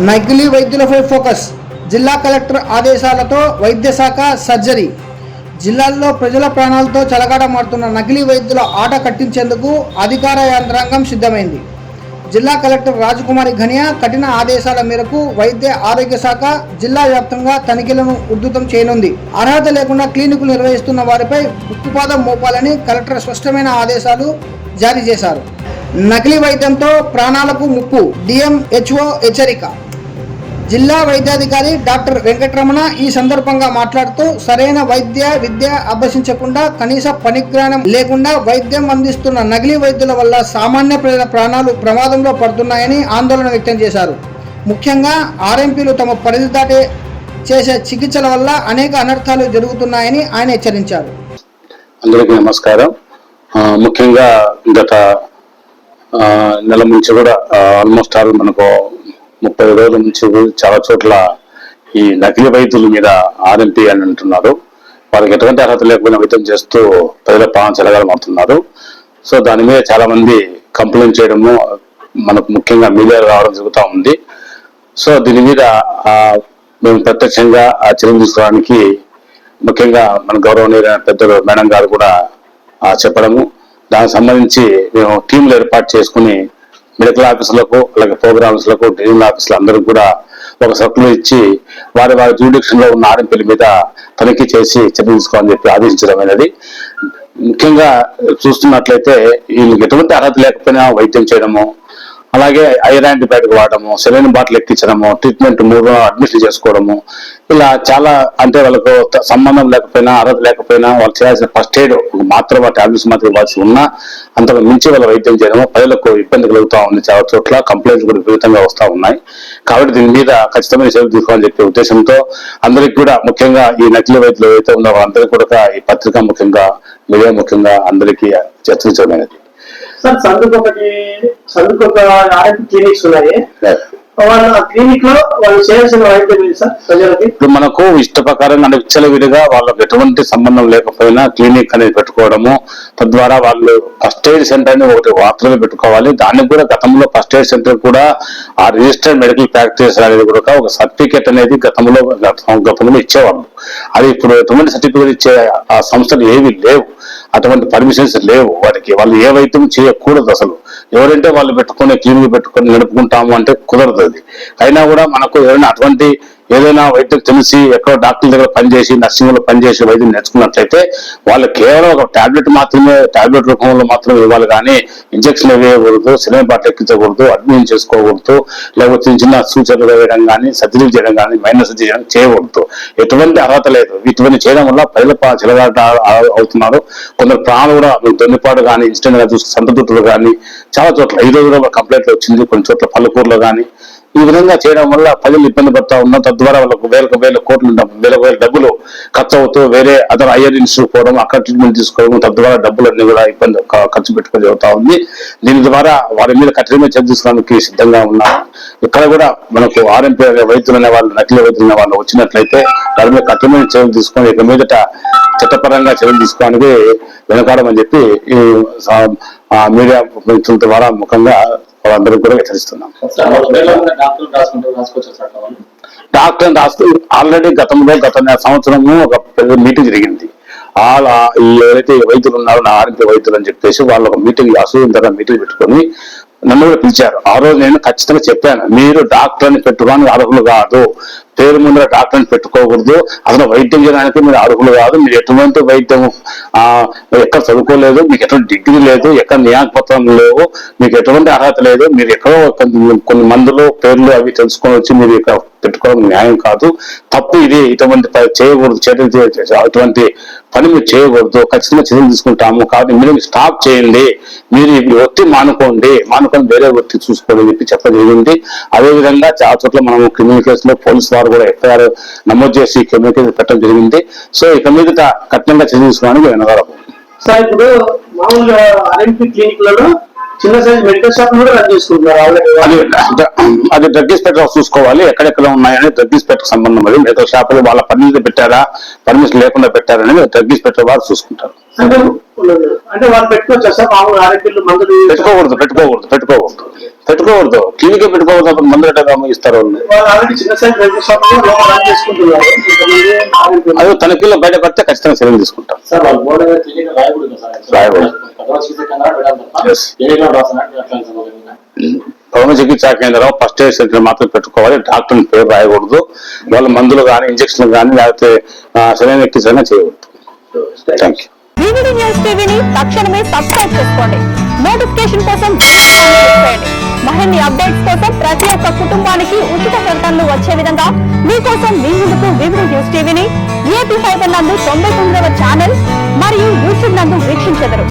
నకిలీ వైద్యులపై ఫోకస్. జిల్లా కలెక్టర్ ఆదేశాలతో వైద్య శాఖ సర్జరీ. జిల్లాల్లో ప్రజల ప్రాణాలతో చెలగాటమాడుతున్న నకిలీ వైద్యుల ఆట కట్టించేందుకు అధికార యంత్రాంగం సిద్ధమైంది. జిల్లా కలెక్టర్ రాజకుమారి ఘనియా కఠిన ఆదేశాల మేరకు వైద్య ఆరోగ్య శాఖ జిల్లా వ్యాప్తంగా తనిఖీలను ఉధృతం చేయనుంది. అర్హత లేకుండా క్లినిక్లు నిర్వహిస్తున్న వారిపై ఉక్కుపాదం మోపాలని కలెక్టర్ స్పష్టమైన ఆదేశాలు జారీ చేశారు. నకిలీ వైద్యంతో ప్రాణాలకు ముప్పు. డిఎంహెచ్ఓ హెచ్చరిక. జిల్లా వైద్యాధికారి డాక్టర్ వెంకటరమణ ఈ సందర్భంగా మాట్లాడుతూ సరైన వైద్య విద్య అభ్యసించకుండా కనీస పనిజ్ఞానం లేకుండా వైద్యం అందిస్తున్న నకిలీ వైద్యుల వల్ల సామాన్య ప్రజల ప్రాణాలు ప్రమాదంలో పడుతున్నాయని ఆందోళన వ్యక్తం చేశారు. ముఖ్యంగా ఆర్ఎంపీలు తమ పరిధి దాటి చేసే చికిత్సల వల్ల అనేక అనర్థాలు జరుగుతున్నాయని ఆయన హెచ్చరించారు. అందరికీ నమస్కారం. ముఖ్యంగా గత నెల నుంచి కూడా ఆల్మోస్ట్ ఆల్ మనకు ముప్పై రోజుల నుంచి చాలా చోట్ల ఈ నకిలీ వైద్యుల మీద ఆర్ఎంపీ అని అంటున్నారు. వాళ్ళకి ఎటువంటి అర్హత లేకపోయినా వైద్యం చేస్తూ ప్రజల ప్రాణం చెలగలమవుతున్నారు సో దాని మీద చాలా మంది కంప్లైంట్ చేయడము మనకు ముఖ్యంగా మీడియా రావడం జరుగుతూ ఉంది. సో దీని మీద మేము ప్రత్యక్షంగా ఆ చర్యలు తీసుకోవడానికి ముఖ్యంగా మన గౌరవనీయ పెద్దలు మేడం గారు కూడా చెప్పడము దానికి సంబంధించి మేము టీంలు ఏర్పాటు చేసుకుని మెడికల్ ఆఫీసులకు అలాగే ప్రోగ్రామ్స్లకు డివిజనల్ ఆఫీసులు అందరూ కూడా ఒక సర్కులు ఇచ్చి వారి వారి జ్యూడిక్షన్లో ఉన్న ఆర్ఎంపీల మీద తనిఖీ చేసి చర్య తీసుకోవాలని చెప్పి ఆదేశించడం అనేది. ముఖ్యంగా చూస్తున్నట్లయితే వీళ్ళకి ఎటువంటి అర్హత లేకపోయినా వైద్యం చేయడము అలాగే ఐరన్ యాంటీబయాటిక్ వాడము సెలైన్ బాటిల్ ఎక్కించడము ట్రీట్మెంట్ మూడు అడ్మిషన్ చేసుకోవడము ఇలా చాలా అంటే వాళ్ళకు సంబంధం లేకపోయినా అర్హత లేకపోయినా వాళ్ళు చేయాల్సిన ఫస్ట్ ఎయిడ్ మాత్రం టాబ్లెట్స్ మాత్రం ఇవ్వాల్సి ఉన్నా అంతకు మించి వాళ్ళ వైద్యం చేయడము ప్రజలకు ఇబ్బంది కలుగుతూ ఉంది చాలా చోట్ల కంప్లైంట్స్ కూడా విపరీతంగా వస్తూ ఉన్నాయి. కాబట్టి దీని మీద ఖచ్చితమైన చర్యలు తీసుకోవాలని చెప్పే ఉద్దేశంతో అందరికి కూడా ముఖ్యంగా ఈ నకిలీ వైద్యులు ఏవైతే ఉన్నారో అందరికీ కూడా ఈ పత్రిక ముఖ్యంగా మీడియా ముఖ్యంగా అందరికీ చర్చించడమైనది సార్ సందుకు ఒకటి సందుకు ఒక ఆర్ఎంపీ క్లినిక్స్ ఉన్నాయి. వాళ్ళ క్లినిక్లో వాళ్ళు చేయాల్సిన వైద్యం ఏంటి సార్ ప్రజలకి? ఇప్పుడు మనకు ఇష్ట ప్రకారంగా అంటే విచ్చలవిడిగా వాళ్ళకి ఎటువంటి సంబంధం లేకపోయినా క్లినిక్ అనేది పెట్టుకోవడము తద్వారా వాళ్ళు ఫస్ట్ ఎయిడ్ సెంటర్ అని ఒకటి వార్తలు పెట్టుకోవాలి. దానికి కూడా గతంలో ఫస్ట్ ఎయిడ్ సెంటర్ కూడా ఆ రిజిస్టర్డ్ మెడికల్ ప్రాక్టీస్ అనేది కూడా ఒక సర్టిఫికేట్ అనేది గతంలో గత- గతంలో ఇచ్చేవాళ్ళు. అది ఇప్పుడు ఎటువంటి సర్టిఫికేట్ ఇచ్చే ఆ సంస్థలు ఏవి లేవు. అటువంటి పర్మిషన్స్ లేవు. వారికి వాళ్ళు ఏ వైద్యం చేయకూడదు అసలు. ఎవరంటే వాళ్ళు పెట్టుకునే క్లినిక్ పెట్టుకొని నడుపుకుంటాము అంటే కుదరదు అది. అయినా కూడా మనకు ఏదైనా అటువంటి ఏదైనా వైద్యం తెలిసి ఎక్కడో డాక్టర్ దగ్గర పనిచేసి నర్సింగ్లో పనిచేసి వైద్యం నేర్చుకున్నట్లయితే వాళ్ళు కేవలం ఒక టాబ్లెట్ మాత్రమే టాబ్లెట్ రూపంలో మాత్రమే ఇవ్వాలి కానీ ఇంజక్షన్ వేయకూడదు సినిమా బాట ఎక్కించకూడదు అడ్మిషన్ చేసుకోకూడదు లేకపోతే చిన్న చిన్న సూచనలు వేయడం కానీ సర్జరీ చేయడం కానీ మైనస్ సర్జరీ చేయడం చేయకూడదు. ఎటువంటి అర్హత లేదు. ఇటువంటి చేయడం వల్ల ప్రజల పా- అవుతున్నారు. కొందరు ప్రాణాలు కూడా దొన్నిపాటు కానీ ఇన్స్టెంట్గా చూసి సంతతులు కానీ చాలా చోట్ల. ఈ రోజు కూడా కంప్లైంట్ వచ్చింది. కొన్ని చోట్ల పల్లెకూరులో కానీ ఈ విధంగా చేయడం వల్ల ప్రజలు ఇబ్బంది పడతా ఉన్నారు తద్వారా వాళ్ళకు వేలకు వేల కోట్లు వేలకు వేల డబ్బులు ఖర్చు అవుతూ వేరే అదర్ హైయర్ ఇన్స్టిట్యూట్ పోవడం అక్కడ ట్రీట్మెంట్ తీసుకోవడం తద్వారా డబ్బులన్నీ కూడా ఇబ్బంది ఖర్చు పెట్టుకొని అవుతా ఉంది. దీని ద్వారా వారి మీద కఠినమైన చర్య తీసుకోవడానికి సిద్ధంగా ఉన్నాం. ఇక్కడ కూడా మనకు ఆర్ఎంపీ వైద్యులు అనే వాళ్ళు నకిలీ వైద్యులు అనే వాళ్ళు వచ్చినట్లయితే వారి మీద కఠినమైన చర్యలు తీసుకొని ఇక మీదట చట్టపరంగా చర్యలు తీసుకోవడానికి వెనకాడమని చెప్పి ఈ మీడియా ద్వారా ముఖంగా వాళ్ళందరికీ కూడా హెచ్చరిస్తున్నాం. డాక్టర్ రాస్తూ ఆల్రెడీ గతంలో గత నెల సంవత్సరము ఒక పెద్ద మీటింగ్ జరిగింది. వాళ్ళ ఎవరైతే వైద్యులు ఉన్నారో నా ఆరోగ్య వైద్యులు అని చెప్పేసి వాళ్ళు ఒక మీటింగ్ అసూయంతర మీటింగ్ పెట్టుకొని నన్ను కూడా పిలిచారు. ఆ రోజు నేను ఖచ్చితంగా చెప్పాను. మీరు డాక్టర్ని పెట్టుకోవడానికి అర్హులు కాదు. పేరు ముందర డాక్టర్ని పెట్టుకోకూడదు. అసలు వైద్యం చేయడానికి మీరు అర్హులు కాదు. మీరు ఎటువంటి వైద్యం ఎక్కడ చదువుకోలేదు మీకు ఎటువంటి డిగ్రీ లేదు ఎక్కడ నియామకపత్రం లేవు మీకు ఎటువంటి అర్హత లేదు మీరు ఎక్కడో కొన్ని మందులు పేర్లు అవి తెలుసుకొని వచ్చి మీరు ఇక్కడ పెట్టుకోవడం న్యాయం కాదు. తప్పు ఇది. ఇటువంటి చేయకూడదు. చర్యలు అటువంటి పని మీరు చేయకూడదు. ఖచ్చితంగా చర్యలు తీసుకుంటాము కాబట్టి మీరు స్టాప్ చేయండి. మీరు ఈ ఒత్తి మానుకోండి. మానుకొని వేరే వృత్తి చూసుకోండి చెప్పి చెప్పడం జరిగింది. అదేవిధంగా చాలా చోట్ల మనం క్రిమినల్ కేసులో పోలీసు వారు కూడా ఎఫ్ఐఆర్ నమోదు చేసి క్రిమినల్ కేసు పెట్టడం జరిగింది. సో ఇక మీదట కఠినంగా చర్య తీసుకోవడానికి వెనకాలం సార్ ఇప్పుడు మామూలుగా ఆర్ఎంపీ క్లినిక్లలో చిన్న సైజ్ మెడికల్ షాప్ కూడా రన్ చేసుకుంటున్నారు అది డ్రగ్ ఇన్స్పెక్టర్ చూసుకోవాలి ఎక్కడెక్కడ ఉన్నాయని డ్రగ్ ఇన్స్పెక్టర్ సంబంధం అది మెడికల్ షాపులు వాళ్ళ పర్మిషన్ పెట్టారా పర్మిషన్ లేకుండా పెట్టారని డ్రగ్ ఇన్స్పెక్టర్ వారు చూసుకుంటారు. అంటే వాళ్ళు పెట్టుకోవచ్చా సార్ మామూలు ఆర్ఎంపీలు మందులు పెట్టుకోకూడదు పెట్టుకోకూడదు పెట్టుకోకూడదు. పెట్టుకోకూడదు. క్లినిక్ పెట్టుకోకూడదు అప్పుడు మందులు ఎట్లా ఇస్తారు వాళ్ళు. వాళ్ళు. అది తనిఖీలో బయట పడితే ఖచ్చితంగా చర్యలు తీసుకుంటాం వాళ్ళు రాయకూడదు. పెద్దవాళ్ళ చికిత్స కేంద్రం ఫస్ట్ ఎయిడ్ సెంటర్ మాత్రం పెట్టుకోవాలి. డాక్టర్ పేరు రాయకూడదు. వాళ్ళ మందులు కానీ ఇంజక్షన్లు కానీ లేకపోతే సరైన ఎక్కించైనా చేయకూడదు. థ్యాంక్ యూ న్యూస్ టీవీని తక్షణమే సబ్స్క్రైబ్ చేసుకోండి. నోటిఫికేషన్ కోసం మరిన్ని అప్డేట్స్ కోసం ప్రతి ఒక్క కుటుంబానికి ఉచిత ప్రకటనలు వచ్చే విధంగా మీకోసం మీ ముందుకు వివిడి న్యూస్ టీవీని ఏపీ ఫైబర్ నందు తొంభై తొమ్మిదవ ఛానల్ మరియు యూట్యూబ్ నందు వీక్షించెదరు.